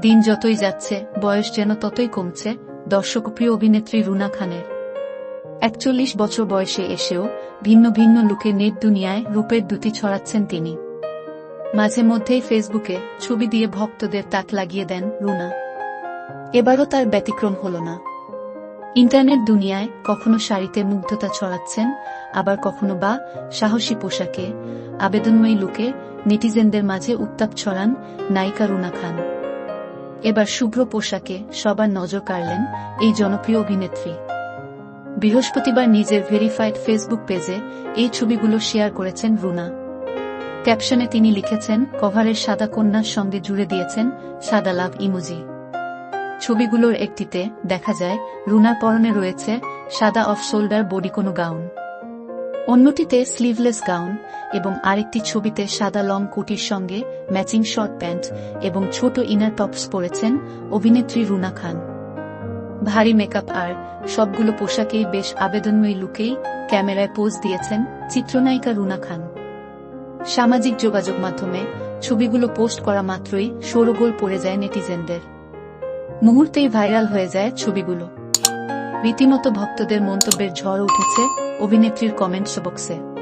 দিন যতই যাচ্ছে, বয়স যেন ততই কমছে, দর্শকপ্রিয় অভিনেত্রী রুনা খানের। একচল্লিশ বছর বয়সে এসেও ভিন্ন ভিন্ন লুকে নেট দুনিয়ায় রূপের দুটি ছড়াচ্ছেন তিনি। মাঝে মধ্যেই ফেসবুকে ছবি দিয়ে ভক্তদের তাক লাগিয়ে দেন রুনা। এবারও তার ব্যতিক্রম হল না। ইন্টারনেট দুনিয়ায় কখনো শাড়িতে মুগ্ধতা ছড়াচ্ছেন, আবার কখনো বা সাহসী পোশাকে আবেদনময়ী লুকে নেটিজেনদের মাঝে উত্তাপ ছড়ান নায়িকা রুনা খান। এবার শুভ্র পোশাকে সবার নজর কাড়লেন এই জনপ্রিয় অভিনেত্রী। বৃহস্পতিবার নিজের ভেরিফাইড ফেসবুক পেজে এই ছবিগুলো শেয়ার করেছেন রুনা। ক্যাপশনে তিনি লিখেছেন, কভারের সাদা কন্যার সঙ্গে জুড়ে দিয়েছেন সাদা লাভ ইমোজি। ছবিগুলোর একটিতে দেখা যায়, রুনার পরনে রয়েছে সাদা অফ শোল্ডার বডি কোনো গাউন। অন্যটিতে স্লিভলেস গাউন এবং আরেকটি ছবিতে সাদা লং কুটির সঙ্গে ম্যাচিং শর্ট প্যান্ট এবং ছোট ইনার টপস পরেছেন অভিনেত্রী রুনা খান। ভারী মেকআপ আর সবগুলো পোশাকেই বেশ আবেদনময়ী লুকেই ক্যামেরায় পোজ দিয়েছেন চিত্রনায়িকা রুনা খান। সামাজিক যোগাযোগ মাধ্যমে ছবিগুলো পোস্ট করা মাত্রই সৌরগোল পড়ে যায় নেটিজেনদের। মুহূর্তেই ভাইরাল হয়ে যায় ছবিগুলো। রীতিমতো ভক্তদের মন্তব্যের ঝড় উঠেছে অভিনেত্রীর কমেন্টস বক্সে।